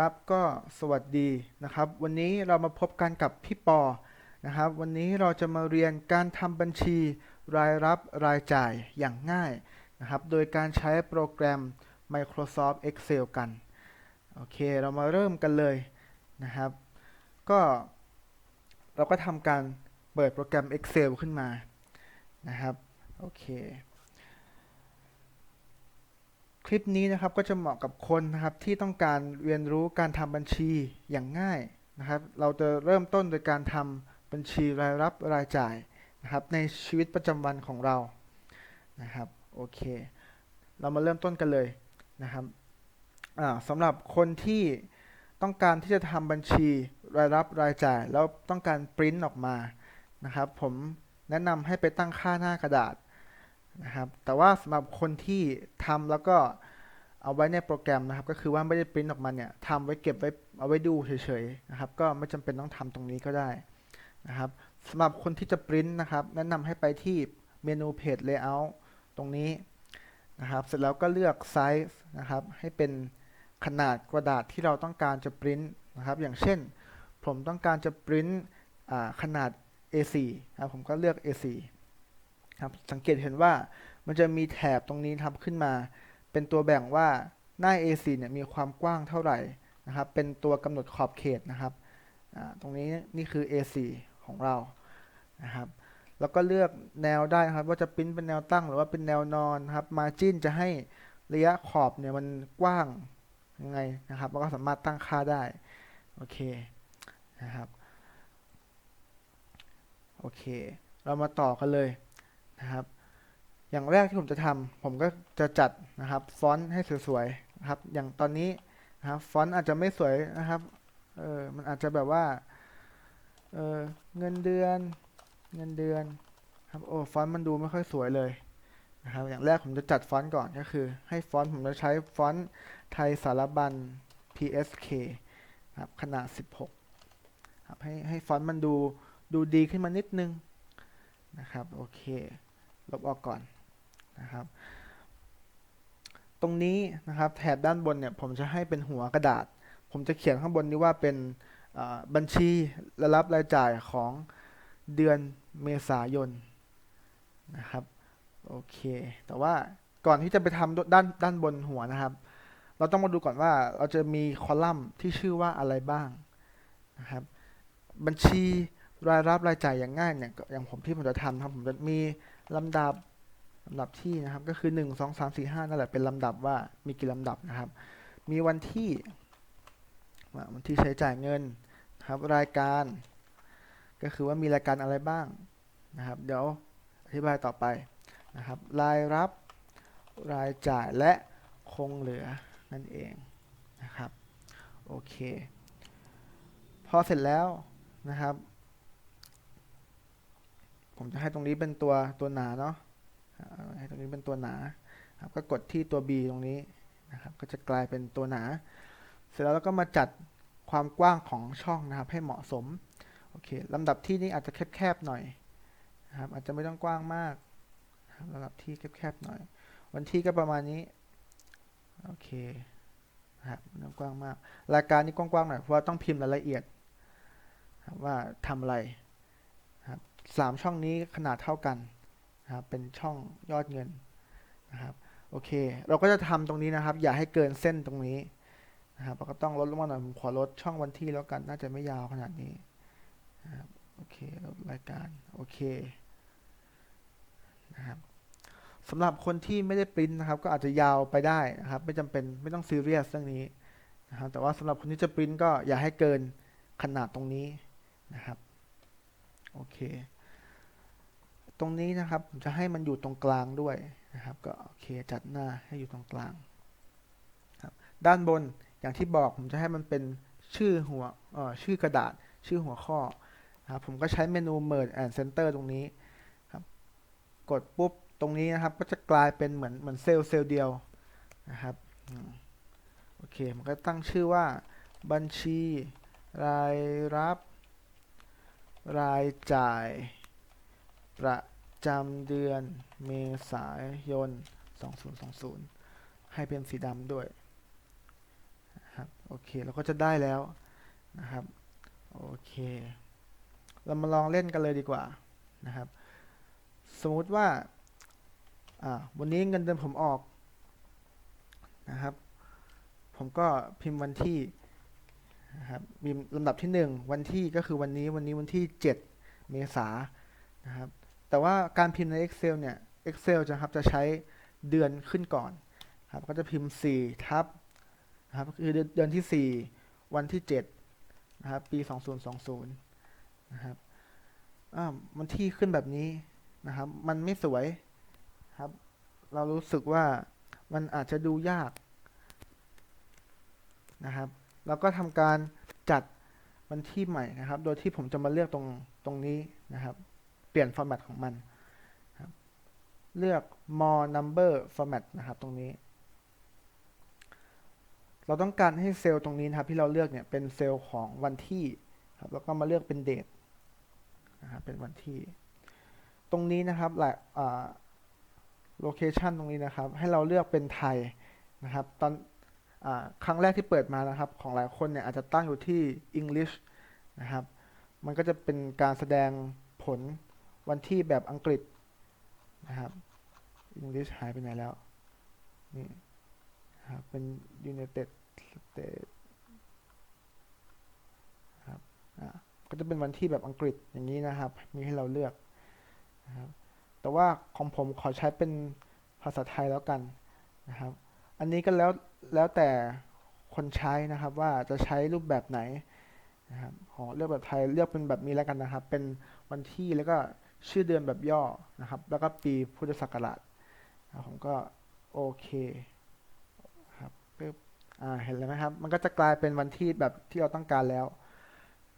ครับ ก็สวัสดีนะครับ วันนี้เรามาพบกันกับพี่ปอนะครับ วันนี้เราจะมาเรียนการทำบัญชีรายรับรายจ่ายอย่างง่ายนะครับ โดยการใช้โปรแกรม Microsoft Excel กัน โอเค เรามาเริ่มกันเลยนะครับ ก็เราก็ทำการเปิดโปรแกรม Excel ขึ้นมานะครับ โอเค คลิปนี้นะครับก็จะเหมาะกับคนนะครับที่ต้องการเรียนรู้การทำบัญชีอย่างง่ายนะครับ เราจะเริ่มต้นโดยการทำบัญชีรายรับรายจ่ายนะครับในชีวิตประจำวันของเรานะครับโอเค เรามาเริ่มต้นกันเลยนะครับอ่าสำหรับคนที่ต้องการที่จะทำบัญชีรายรับรายจ่าย แล้วต้องการปริ้นออกมานะครับ ผมแนะนำให้ไปตั้งค่าหน้ากระดาษ นะครับ แต่ว่าสำหรับคนที่ทำแล้วก็เอาไว้ในโปรแกรมนะครับ ก็คือว่าไม่ได้ปริ้นออกมาเนี่ยทำไว้เก็บไว้เอาไว้ดูเฉยๆนะครับ ก็ไม่จำเป็นต้องทำตรงนี้ก็ได้นะครับสำหรับคนที่จะปริ้นนะครับ แนะนำให้ไปที่เมนูเพจ Layout ตรงนี้นะครับ เสร็จแล้วก็เลือกไซส์นะครับ ให้เป็นขนาดกระดาษที่เราต้องการจะปริ้นนะครับ อย่างเช่น ผมต้องการจะปริ้นขนาด A4 ครับผมก็เลือก A4 ครับ สังเกตเห็นว่ามันจะมีแถบตรงนี้ทำขึ้นมา เป็นตัวแบ่งว่าหน้า A4 เนี่ยมีความกว้างเท่าไหร่นะครับ เป็นตัวกำหนดขอบเขตนะครับ ตรงนี้นี่คือ A4 ของเรานะครับ แล้วก็เลือกแนวได้นะครับ ว่าจะปริ้นเป็นแนวตั้งหรือว่าเป็นแนวนอนนะครับ Margin จะให้ระยะขอบเนี่ยมันกว้างยังไงนะครับแล้วก็สามารถตั้งค่าได้ โอเคนะครับ โอเค เรามาต่อกันเลย นะครับ อย่างแรกที่ผมจะทำผมก็จะจัดนะครับฟอนต์ให้สวยๆนะครับ อย่างตอนนี้นะครับฟอนต์อาจจะไม่สวยนะครับเออมันอาจจะแบบว่าเออเงินเดือนเงินเดือนครับโอ้ฟอนต์มันดูไม่ค่อยสวยเลยนะครับอย่างแรกผมจะจัดฟอนต์ก่อนก็คือ ให้ฟอนต์ผมจะใช้ฟอนต์ไทยสารบัญ PSK ครับขนาด 16ครับให้ให้ฟอนต์มันดูดูดีขึ้นมานิดนึงนะครับโอเค ลบออกก่อนนะครับ ตรงนี้นะครับแถบด้านบนเนี่ยผมจะให้เป็นหัวกระดาษ ผมจะเขียนข้างบนนี้ว่าเป็นบัญชีรายรับรายจ่ายของเดือนเมษายนนะครับโอเค แต่ว่าก่อนที่จะไปทำด้านด้านบนหัวนะครับ เราต้องมาดูก่อนว่าเราจะมีคอลัมน์ที่ชื่อว่าอะไรบ้างนะครับ บัญชีรายรับรายจ่ายอย่างง่ายเนี่ยอย่างผมที่ผมจะทำครับผมจะมี ลำดับลำดับที่นะครับก็คือ 1 2 3 4 5นั่นแหละเป็นลำดับว่ามีกี่ลำดับนะครับ มีวันที่วันที่ใช้จ่ายเงินนะครับรายการ ก็คือว่ามีรายการอะไรบ้างนะครับ เดี๋ยวอธิบายต่อไปนะครับ รายรับรายจ่ายและคงเหลือนั่นเองนะครับโอเค พอเสร็จแล้วนะครับ ผมจะให้ตรงนี้เป็นตัวตัวหนาเนาะให้ตรงนี้เป็นตัวหนาครับก็กดที่ตัว B ตรงนี้นะครับก็จะกลายเป็นตัวหนา เสร็จแล้วเราก็มาจัดความกว้างของช่องนะครับ ให้เหมาะสมโอเคลำดับที่นี้อาจจะแคบๆหน่อยนะครับอาจจะไม่ต้องกว้างมากนะลำดับที่แคบๆหน่อย วันที่ก็ประมาณนี้โอเคนะครับไม่ต้องกว้างมากรายการนี้กว้างๆหน่อยเพราะว่าต้องพิมพ์รายละเอียดว่าทำอะไร สามช่องนี้ขนาดเท่ากันนะครับเป็นช่องยอดเงินนะครับโอเค เราก็จะทำตรงนี้นะครับ อย่าให้เกินเส้นตรงนี้นะครับเราก็ต้องลดลงมาหน่อยผมขอลดช่องวันที่แล้วกันน่าจะไม่ยาวขนาดนี้นะครับโอเคลดรายการโอเคนะครับสำหรับคนที่ไม่ได้ปริ้นนะครับ ก็อาจจะยาวไปได้นะครับ ไม่จำเป็นไม่ต้องซีเรียสเรื่องนี้นะครับแต่ว่าสำหรับคนที่จะปริ้นก็อย่าให้เกินขนาดตรงนี้นะครับโอเค ตรงนี้นะครับผมจะให้มันอยู่ตรงกลางด้วยนะครับ ก็โอเคจัดหน้าให้อยู่ตรงกลางครับด้านบนอย่างที่บอกผมจะให้มันเป็นชื่อหัวเอ่อชื่อกระดาษชื่อหัวข้อนะครับผมก็ใช้เมนู Merge and Center ตรงนี้ครับกดปุ๊บตรงนี้นะครับก็จะกลายเป็นเหมือนเหมือนเซลล์เซลล์เดียวนะครับโอเคมันก็ตั้งชื่อว่าบัญชีรายรับ รายจ่าย ประจำเดือนเมษายน 2020 ให้เป็นสีดำด้วยนะครับโอเคเราก็จะได้แล้วนะครับโอเค เรามาลองเล่นกันเลยดีกว่านะครับ สมมติว่าวันนี้เงินเดือนผมออกนะครับ ผมก็พิมพ์วันที่นะครับมีลำดับที่หนึ่งวันที่ก็คือวันนี้วันนี้วันที่ 7 เมษานะครับ แต่ว่าการพิมพ์ใน Excel เนี่ย Excel จะครับจะใช้เดือนขึ้นก่อนครับก็จะพิมพ์ 4 ทับนะครับคือเดือนเดือนที่ 4 วันที่7นะครับปี 2020นะครับอ่าวันที่ขึ้นแบบนี้นะครับ มันไม่สวยครับ เรารู้สึกว่ามันอาจจะดูยากนะครับ เราก็ทำการจัดวันที่ใหม่นะครับ โดยที่ผมจะมาเลือกตรงตรงนี้นะครับ เปลี่ยนฟอร์แมตของมันเลือก more number format นะครับ ตรงนี้ เราต้องการให้เซลล์ตรงนี้นะครับที่เราเลือกเนี่ยเป็นเซลล์ของวันที่ครับแล้วก็มาเลือกเป็นเดทนะครับเป็นวันที่ ตรงนี้นะครับหลายโลเคชันตรงนี้นะครับ ให้เราเลือกเป็นไทยนะครับ ตอนอครั้งแรกที่เปิดมานะครับ ของหลายคนเนี่ยอาจจะตั้งอยู่ที่ English นะครับ มันก็จะเป็นการแสดงผล วันที่แบบอังกฤษนะครับ English หายไปไหนแล้ว นี่ครับเป็น United States ครับอ่าก็จะเป็นวันที่แบบอังกฤษอย่างนี้นะครับ มีให้เราเลือกนะครับแต่ว่าของผมขอใช้เป็นภาษาไทยแล้วกันนะครับ อันนี้ก็แล้วแล้วแต่คนใช้นะครับว่าจะใช้รูปแบบไหนนะครับขอเลือกแบบไทยเลือกเป็นแบบนี้แล้วกันนะครับ เป็นวันที่แล้วก็ ชื่อเดือนแบบย่อนะครับ แล้วก็ปีพุทธศักราชผมก็โอเคครับปึ๊บอ่าเห็นแล้วไหมครับ มันก็จะกลายเป็นวันที่แบบที่เราต้องการแล้ว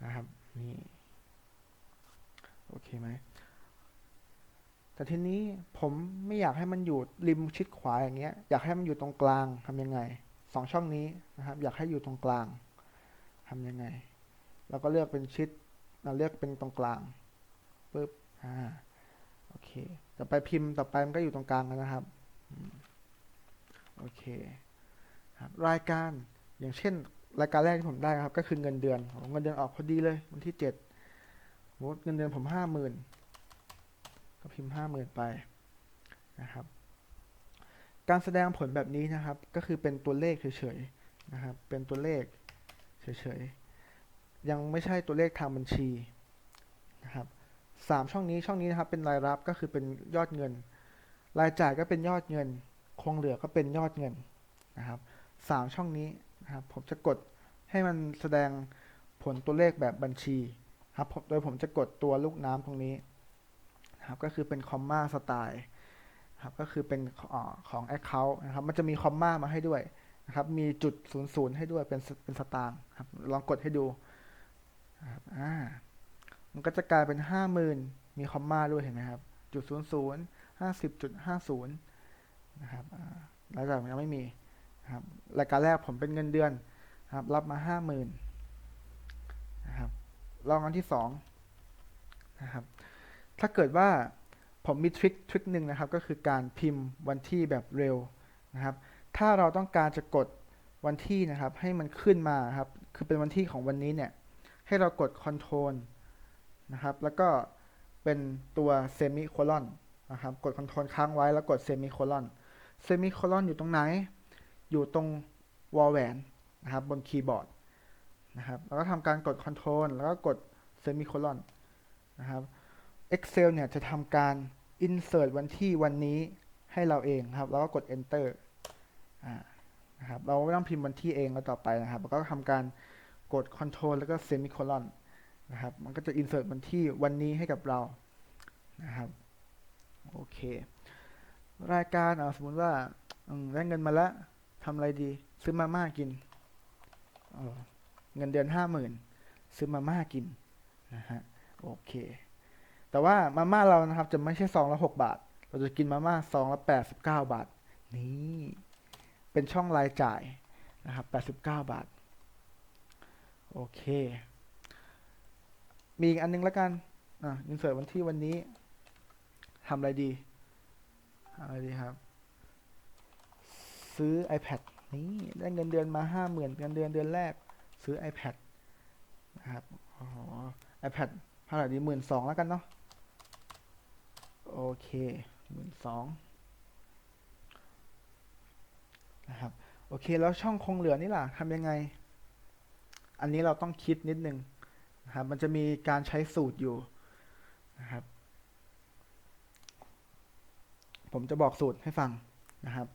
นะครับนี่โอเคไหมแต่ทีนี้ผมไม่อยากให้มันอยู่ริมชิดขวาอย่างเงี้ย อยากให้มันอยู่ตรงกลางทำยังไงสองช่องนี้นะครับ อยากให้อยู่ตรงกลางทำยังไง เราก็เลือกเป็นชิดเราเลือกเป็นตรงกลางปึ๊บ อ่าโอเค ต่อไปพิมพ์ต่อไปมันก็อยู่ตรงกลางแล้วนะครับโอเคครับรายการอย่างเช่น รายการแรกที่ผมได้ครับ ก็คือเงินเดือนเงินเดือนออกพอดีเลยวันที่เจ็ดโหเงินเดือนผมห้าหมื่นก็พิมพ์ห้าหมื่นไปนะครับ การแสดงผลแบบนี้นะครับ ก็คือเป็นตัวเลขเฉยๆนะครับ เป็นตัวเลขเฉยๆยังไม่ใช่ตัวเลขทางบัญชีนะครับ สามช่องนี้ช่องนี้นะครับเป็นรายรับก็คือเป็นยอดเงิน รายจ่ายก็เป็นยอดเงิน คงเหลือก็เป็นยอดเงินนะครับสามช่องนี้นะครับผมจะกดให้มันแสดงผลตัวเลขแบบบัญชีครับโดยผมจะกดตัวลูกน้ำตรงนี้นะครับก็คือเป็นคอมมาสไตล์ครับก็คือเป็นอของ Account นะครับมันจะมีคอมมามาให้ด้วยนะครับมีจุดศูนย์ศูนย์ให้ด้วยเป็นเป็นสตางค์ครับลองกดให้ดูครับอ่า มันก็จะกลายเป็นห้าหมื่นมีคอมมาด้วยเห็นไหมครับจุดศูนย์ศูนย์ห้าสิบจุดห้าศูนย์นะครับอ่าแล้วจากยังไม่มีครับรายการแรกผมเป็นเงินเดือนครับรับมาห้าหมื่นนะครับลองอันที่สองนะครับถ้าเกิดว่าผมมีทริคทริคหนึ่งนะครับก็คือการพิมพ์วันที่แบบเร็วนะครับถ้าเราต้องการจะกดวันที่นะครับให้มันขึ้นมาครับคือเป็นวันที่ของวันนี้เนี่ยให้เรากด Ctrl นะครับ แล้วก็เป็นตัวเซมิโคลอนนะครับ กด Ctrl ค้างไว้แล้วกดเซมิโคลอนเซมิโคลอนอยู่ตรงไหน อยู่ตรงวอลแหวนนะครับบนคีย์บอร์ดนะครับ แล้วก็ทำการกด Ctrl แล้วก็กดเซมิโคลอนนะครับ Excel เนี่ยจะทำการ insert วันที่วันนี้ให้เราเองครับ แล้วก็กด enter อ่านะครับ เราไม่ต้องพิมพ์วันที่เองแล้วต่อไปนะครับ แล้วก็ทำการกด control แล้วก็ semicolon นะครับ มันก็จะ insert วันที่วันนี้ให้กับเรานะครับโอเค รายการอ่าสมมติว่าได้เงินมาแล้วทำอะไรดี ซื้อมาม่ากินเเงินเดือนห้าหมื่นซื้อมาม่ากินนะฮะโอเค แต่ว่ามาม่าเรานะครับจะไม่ใช่ซองละหกบาท เราจะกินมาม่าซองละแปดสิบเก้าบาท นี่เป็นช่องรายจ่ายนะครับแปดสิบเก้าบาท โอเค มีอีกอันนึงแล้วกัน อะอินเสิร์ตวันที่วันนี้ทำอะไรดีทำอะไรดีครับ ซื้อ iPad นนี่ได้เงินเดือนมาห้าหมื่นเงินเดือนเดือนแรก ซื้อ iPad นะครับอ๋อ iPad เท่าไหร่ดีหมื่นสองแล้วกันเนาะโอเคหมื่นสองนะครับ โอเค แล้วช่องคงเหลือนี่ล่ะทำยังไง อันนี้เราต้องคิดนิดนึง นะครับ มันจะมีการใช้สูตรอยู่นะครับ ผมจะบอกสูตรให้ฟังนะครับ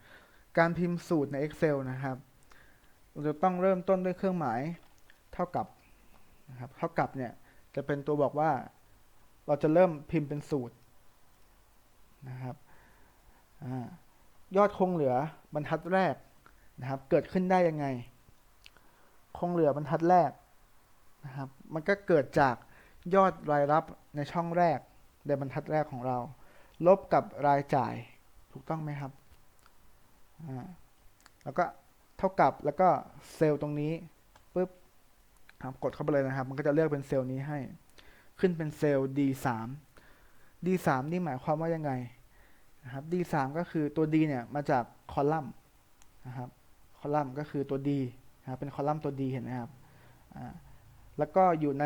การพิมพ์สูตรใน Excel นะครับเราจะต้องเริ่มต้นด้วยเครื่องหมายเท่ากับนะครับ เท่ากับเนี่ยจะเป็นตัวบอกว่า เราจะเริ่มพิมพ์เป็นสูตรนะครับอยอดคงเหลือบรรทัดแรกนะครับ เกิดขึ้นได้ยังไง คงเหลือบรรทัดแรกนะครับ มันก็เกิดจากยอดรายรับในช่องแรกในบรรทัดแรกของเรา ลบกับรายจ่ายถูกต้องไหมครับอ่าแล้วก็เท่ากับแล้วก็เซลล์ตรงนี้ปุ๊บครับกดเข้าไปเลยนะครับ มันก็จะเลือกเป็นเซลล์นี้ให้ ขึ้นเป็นเซลล์ D3 D3 นี่หมายความว่ายังไงนะครับ D3 ก็คือตัว D เนี่ยมาจากคอลัมน์นะครับ คอลัมน์ก็คือตัว D นะครับเป็นคอลัมน์ตัว D เห็นไหมครับอ่า แล้วก็อยู่ใน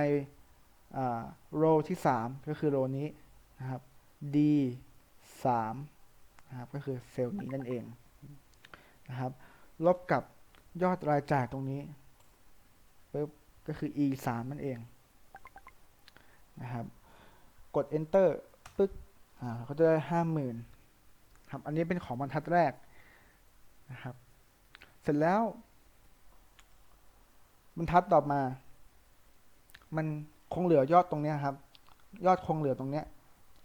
อ่า row ที่ 3 ก็คือ row นี้นะครับ D3 นะครับก็คือเซลล์นี้นั่นเองนะครับ ลบกับยอดรายจ่ายตรงนี้ปุ๊บก็คือ e 3นั่นเองนะครับ กด enter ปึ๊กอ่าเขาจะได้ห้าหมื่นครับ อันนี้เป็นของบรรทัดแรกนะครับ เสร็จแล้ว บรรทัดต่อมา มันคงเหลือยอดตรงเนี้ยครับ ยอดคงเหลือตรงเนี้ย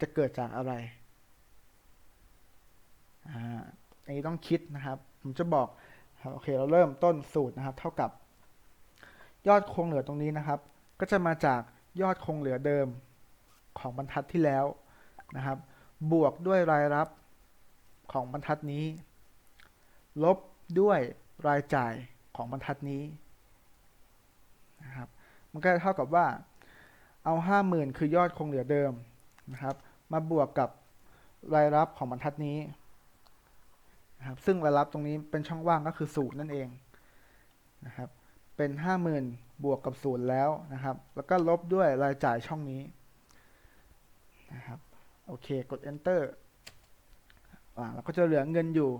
จะเกิดจากอะไรอ่าอันนี้ต้องคิดนะครับ ผมจะบอกโอเคเราเริ่มต้นสูตรนะครับ เท่ากับ ยอดคงเหลือตรงนี้นะครับ ก็จะมาจากยอดคงเหลือเดิมของบรรทัดที่แล้วนะครับ บวกด้วยรายรับของบรรทัดนี้ ลบด้วยรายจ่ายของบรรทัดนี้นะครับ มันก็เท่ากับว่าเอาห้าหมื่นคือยอดคงเหลือเดิมนะครับ มาบวกกับรายรับของบรรทัดนี้นะครับซึ่งรายรับตรงนี้เป็นช่องว่างก็คือศูนย์นั่นเองนะครับเป็นห้าหมื่นบวกกับศูนย์แล้วนะครับ แล้วก็ลบด้วยรายจ่ายช่องนี้นะครับโอเคกด enter อ่าเราก็จะเหลือเงินอยู่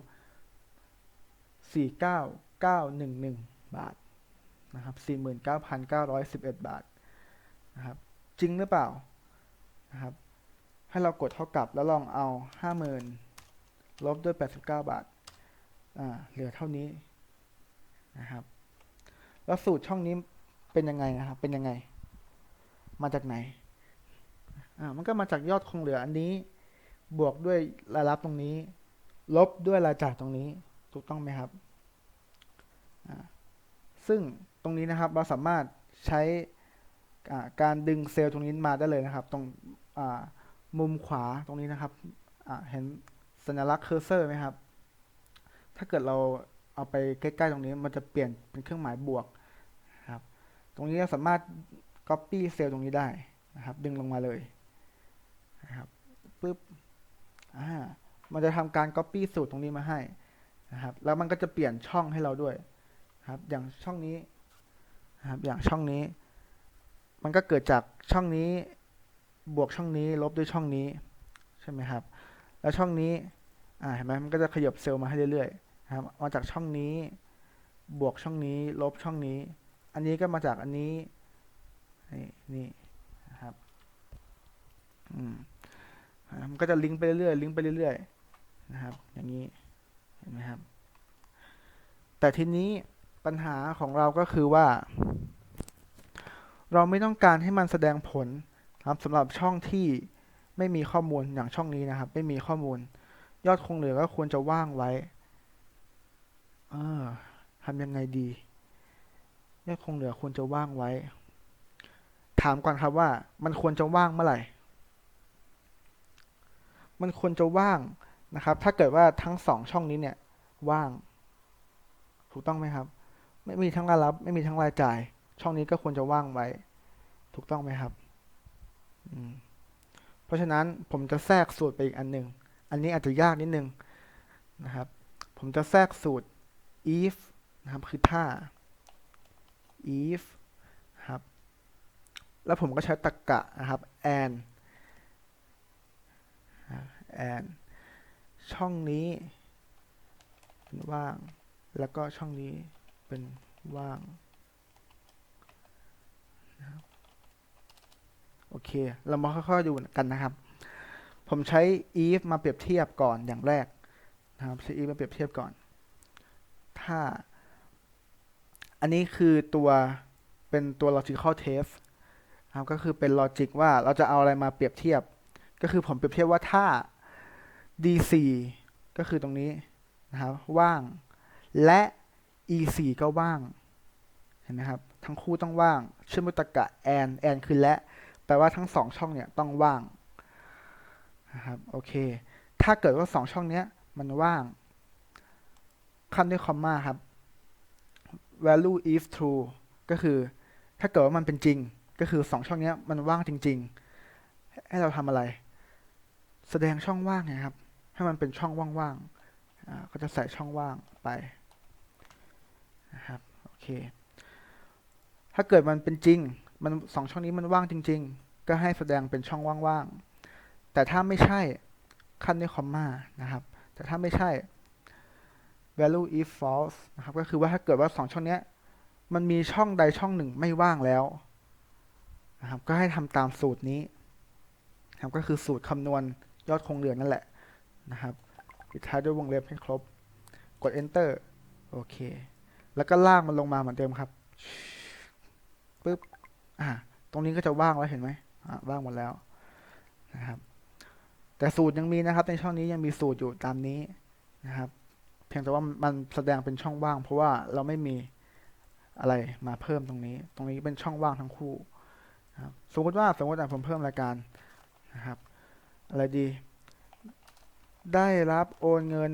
49911 บาท นะครับ49,911 บาทนะครับจริงหรือเปล่านะครับให้เรากดเท่ากับแล้วลองเอา 50,000 ลบด้วย 89 บาทอ่าเหลือเท่านี้นะครับแล้วสูตรช่องนี้เป็นยังไงนะครับ เป็นยังไง มาจากไหนอ่ามันก็มาจากยอดคงเหลืออันนี้ บวกด้วยรายรับตรงนี้ ลบด้วยรายจ่ายตรงนี้ ถูกต้องไหมครับ ซึ่ง ตรงนี้นะครับเราสามารถใช้การดึงเซลล์ตรงนี้มาได้เลยนะครับ ตรงมุมขวาตรงนี้นะครับเห็นสัญลักษณ์เคอร์เซอร์ไหมครับ ถ้าเกิดเราเอาไปใกล้ๆตรงนี้มันจะเปลี่ยนเป็นเครื่องหมายบวกครับ ตรงนี้เราสามารถ Copy เซลล์ตรงนี้ได้นะครับ ดึงลงมาเลยนะครับปึ๊บอ่ามันจะทำการ Copy สูตรตรงนี้มาให้นะครับ แล้วมันก็จะเปลี่ยนช่องให้เราด้วยนะครับ อย่างช่องนี้ ครับอย่างช่องนี้ มันก็เกิดจากช่องนี้บวกช่องนี้ลบด้วยช่องนี้ใช่ไหมครับ แล้วช่องนี้อ่าเห็นไหมมันก็จะขยับเซลล์มาให้เรื่อยๆครับมาจากช่องนี้บวกช่องนี้ ลบช่องนี้ อันนี้ก็มาจากอันนี้นี่นี่นะครับอืมมันก็จะลิงก์ไปเรื่อยๆลิงก์ไปเรื่อยๆนะครับ อย่างนี้เห็นไหมครับ แต่ทีนี้ ปัญหาของเราก็คือว่า เราไม่ต้องการให้มันแสดงผลครับสำหรับช่องที่ไม่มีข้อมูลอย่างช่องนี้นะครับ ไม่มีข้อมูล ยอดคงเหลือก็ควรจะว่างไว้เออทำยังไงดี ยอดคงเหลือควรจะว่างไว้ ถามก่อนครับว่า มันควรจะว่างเมื่อไหร่ มันควรจะว่างนะครับ ถ้าเกิดว่าทั้งสองช่องนี้เนี่ยว่าง ถูกต้องไหมครับ ไม่มีทั้งรายรับ ไม่มีทั้งรายจ่าย ช่องนี้ก็ควรจะว่างไว้ ถูกต้องไหมครับเพราะฉะนั้นผมจะแทรกสูตรไปอีกอันหนึ่งอันนี้อาจจะยากนิดนึงนะครับ ผมจะแทรกสูตร if นะครับคือถ้า if ครับ แล้วผมก็ใช้ตรรกะนะครับ and and ช่องนี้เป็นว่าง แล้วก็ช่องนี้ เป็นว่างนะครับโอเค เรามาค่อยๆดูกันนะครับ ผมใช้ if มาเปรียบเทียบก่อนอย่างแรกนะครับใช้ if มาเปรียบเทียบก่อน ถ้า อันนี้คือตัวเป็นตัว logical test นะครับก็คือเป็น logic ว่าเราจะเอาอะไรมาเปรียบเทียบ ก็คือผมเปรียบเทียบว่าถ้า d4 ก็คือตรงนี้นะครับ ว่าง และ e4 ก็ว่าง เห็นไหมครับ ทั้งคู่ต้องว่างเชื่อมด้วยตกะ and and คือและ แปลว่าทั้งสองช่องเนี่ยต้องว่างนะครับ โอเค ถ้าเกิดว่าสองช่องเนี้ยมันว่าง ขั้นด้วยคอมมาครับ value if true ก็คือ ถ้าเกิดว่ามันเป็นจริง ก็คือสองช่องเนี้ยมันว่างจริง ๆ ให้เราทำอะไร แสดงช่องว่างนะครับ ให้มันเป็นช่องว่างๆอ่าก็จะใส่ช่องว่างไป นะครับโอเค ถ้าเกิดมันเป็นจริง มันสองช่องนี้มันว่างจริง ๆ ก็ให้แสดงเป็นช่องว่างๆ แต่ถ้าไม่ใช่ขั้นด้วยคอมมานะครับ แต่ถ้าไม่ใช่ value if false นะครับ ก็คือว่าถ้าเกิดว่าสองช่องนี้มันมีช่องใดช่องหนึ่งไม่ว่างแล้วนะครับ ก็ให้ทำตามสูตรนี้นะครับก็คือสูตรคำนวณยอดคงเหลือนั่นแหละนะครับปิดท้ายด้วยวงเล็บให้ครบ กด enter โอเค แล้วก็ลากมันลงมาเหมือนเดิมครับปึ๊บอ่าตรงนี้ก็จะว่างแล้วเห็นไหมอ่าว่างหมดแล้วนะครับ แต่สูตรยังมีนะครับ ในช่องนี้ยังมีสูตรอยู่ตามนี้นะครับ เพียงแต่ว่ามันแสดงเป็นช่องว่าง เพราะว่าเราไม่มีอะไรมาเพิ่มตรงนี้ ตรงนี้เป็นช่องว่างทั้งคู่นะครับสมมติว่าสมมติว่าผมเพิ่มรายการนะครับ อะไรดี ได้รับโอนเงิน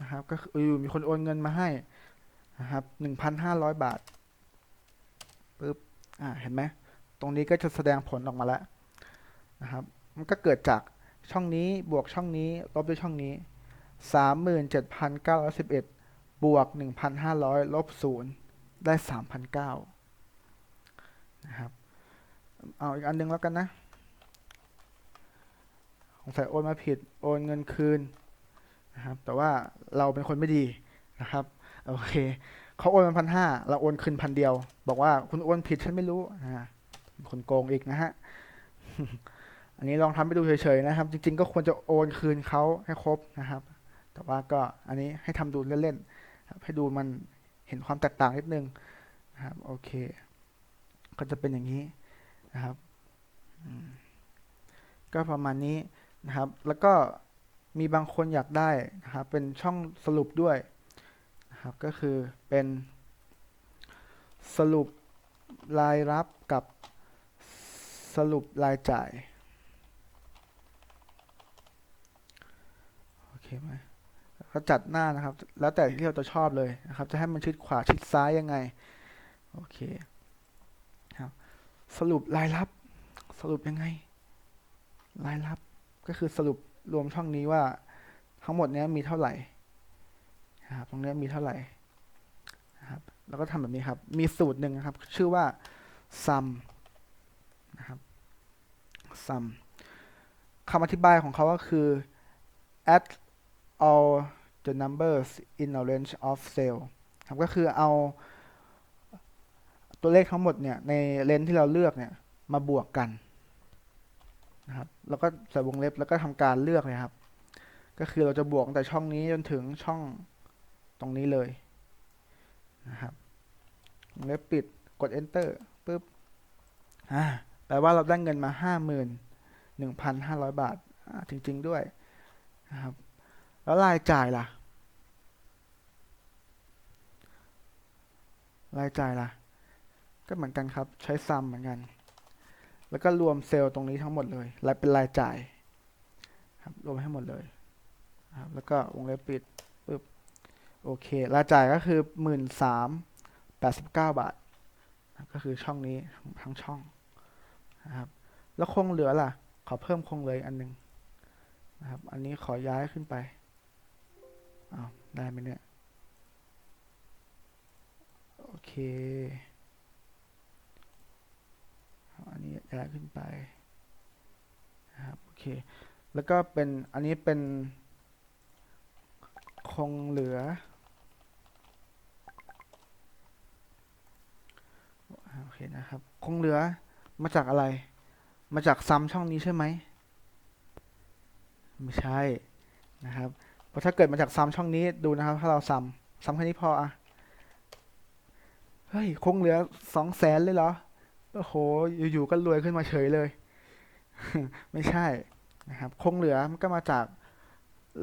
นะครับ ก็คืออยู่มีคนโอนเงินมาให้ นะครับหนึ่งพันห้าร้อยบาทปึ๊บอ่าเห็นไหมตรงนี้ก็จะแสดงผลออกมาแล้วนะครับ มันก็เกิดจากช่องนี้บวกช่องนี้ลบด้วยช่องนี้สามหมื่นเจ็ดพันเก้าร้อยสิบเอ็ดบวกหนึ่งพันห้าร้อยลบศูนย์ได้สามพันเก้านะครับ เอาอีกอันหนึงแล้วกันนะสงสัยโอนมาผิด โอนเงินคืนนะครับ แต่ว่าเราเป็นคนไม่ดีนะครับ โอเคเขาโอนมาพันห้าเราโอนคืนพันเดียว บอกว่าคุณโอนผิดฉันไม่รู้อ่าคนโกงอีกนะฮะอันนี้ลองทำไปดูเฉยๆนะครับ จริง ๆ ก็ควรจะโอนคืนเขาให้ครบนะครับ แต่ว่าก็อันนี้ให้ทำดูเล่นๆให้ดูมันเห็นความแตกต่างนิดนึงนะครับโอเค ก็จะเป็นอย่างนี้นะครับก็ประมาณนี้นะครับ แล้วก็มีบางคนอยากได้นะครับเป็นช่องสรุปด้วย นะครับก็คือเป็นสรุปรายรับกับสรุปรายจ่ายโอเคไหมก็จัดหน้านะครับ แล้วแต่ที่เราจะชอบเลยนะครับ จะให้มันชิดขวาชิดซ้ายยังไงโอเคครับสรุปรายรับ สรุปยังไง รายรับก็คือสรุปรวมช่องนี้ว่าทั้งหมดนี้มีเท่าไหร่ นะครับตรงนี้มีเท่าไหร่นะครับแล้วก็ทำแบบนี้ครับ มีสูตรหนึ่งนะครับ ชื่อว่า sum นะครับ sum คำอธิบายของเขาก็คือ add all the numbers in a range of cell ครับก็คือเอาตัวเลขทั้งหมดเนี่ยในเลนที่เราเลือกเนี่ยมาบวกกันนะครับแล้วก็ใส่วงเล็บแล้วก็ทำการเลือกเลยครับ ก็คือเราจะบวกตั้งแต่ช่องนี้จนถึงช่อง ตรงนี้เลยนะครับวงเล็บปิดกด enter ปุ๊บอ่าแปลว่าเราได้เงินมาห้าหมื่นหนึ่งพันห้าร้อยบาทจริง ๆ ด้วยนะครับ แล้วรายจ่ายล่ะ รายจ่ายล่ะ ก็เหมือนกันครับใช้ซัมเหมือนกัน แล้วก็รวมเซลล์ตรงนี้ทั้งหมดเลยรายเป็นรายจ่ายครับรวมให้หมดเลยครับแล้วก็วงเล็บปิด โอเครายจ่ายก็คือหมื่นสามแปดสิบเก้าบาท ก็คือช่องนี้ทั้งช่องนะครับ แล้วคงเหลือล่ะ ขอเพิ่มคงเหลยอันหนึ่งนะครับ อันนี้ขอย้ายขึ้นไปอ้าวได้ไหมเนี่ยเอาอันนี้ย้ายขึ้นไปนะครับ โอเค แล้วก็เป็น อันนี้เป็นคงเหลือ โอ เคนะครับ คงเหลือมาจากอะไร มาจากซ้ำช่องนี้ใช่ไหม ไม่ใช่นะครับเพราะถ้าเกิดมาจากซ้ำช่องนี้ดูนะครับ ถ้าเราซ้ำซ้ำแค่นี้พออะเฮ้ย คงเหลือสองแสนเลยเหรอ โอ้โห อยู่ๆก็รวยขึ้นมาเฉยเลย ไม่ใช่นะครับ คงเหลือมันก็มาจาก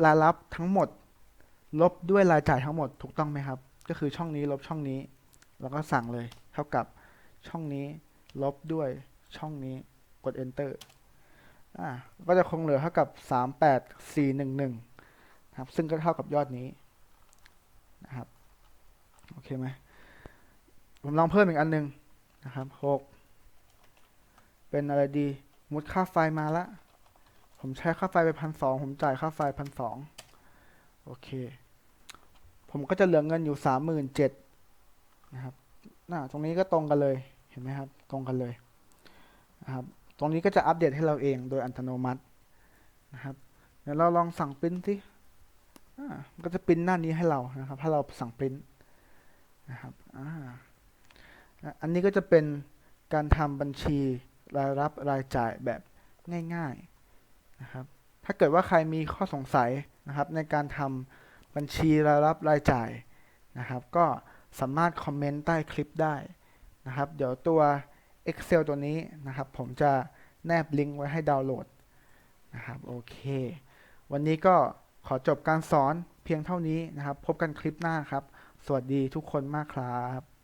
รายรับทั้งหมด ลบด้วยรายจ่ายทั้งหมดถูกต้องไหมครับ ก็คือช่องนี้ลบช่องนี้ แล้วก็สั่งเลย เท่ากับ ช่องนี้ลบด้วยช่องนี้กด enter อ่าก็จะคงเหลือเท่ากับ 38411ครับซึ่งก็เท่ากับยอดนี้นะครับโอเคไหมผมลองเพิ่มอีกอันหนึงนะครับ6เป็นอะไรดีมุดค่าไฟมาละ ผมใช้ค่าไฟไปพันสองผมจ่ายค่าไฟพันสองโอเค ผมก็จะเหลือเงินอยู่สามหมื่นเจ็ดนะครับน่าตรงนี้ก็ตรงกันเลย ห็นไหมครับ ตรงกันเลยนะครับ ตรงนี้ก็จะอัปเดตให้เราเองโดยอัตโนมัตินะครับ เดี๋ยวเราลองสั่งปริ้นสิอ่ก็จะปริ้นหน้านี้ให้เรานะครับ ถ้าเราสั่งปริ้นนะครับออันนี้ก็จะเป็นการทำบัญชีรายรับรายจ่ายแบบง่ายๆนะครับ ถ้าเกิดว่าใครมีข้อสงสัยนะครับ ในการทำบัญชีรายรับรายจ่ายนะครับ ก็สามารถคอมเมนต์ใต้คลิปได้ นะครับ เดี๋ยวตัว Excel ตัวนี้นะครับ ผมจะแนบลิงก์ไว้ให้ดาวน์โหลดนะครับโอเค วันนี้ก็ขอจบการสอนเพียงเท่านี้นะครับ พบกันคลิปหน้าครับ สวัสดีทุกคนมากครับ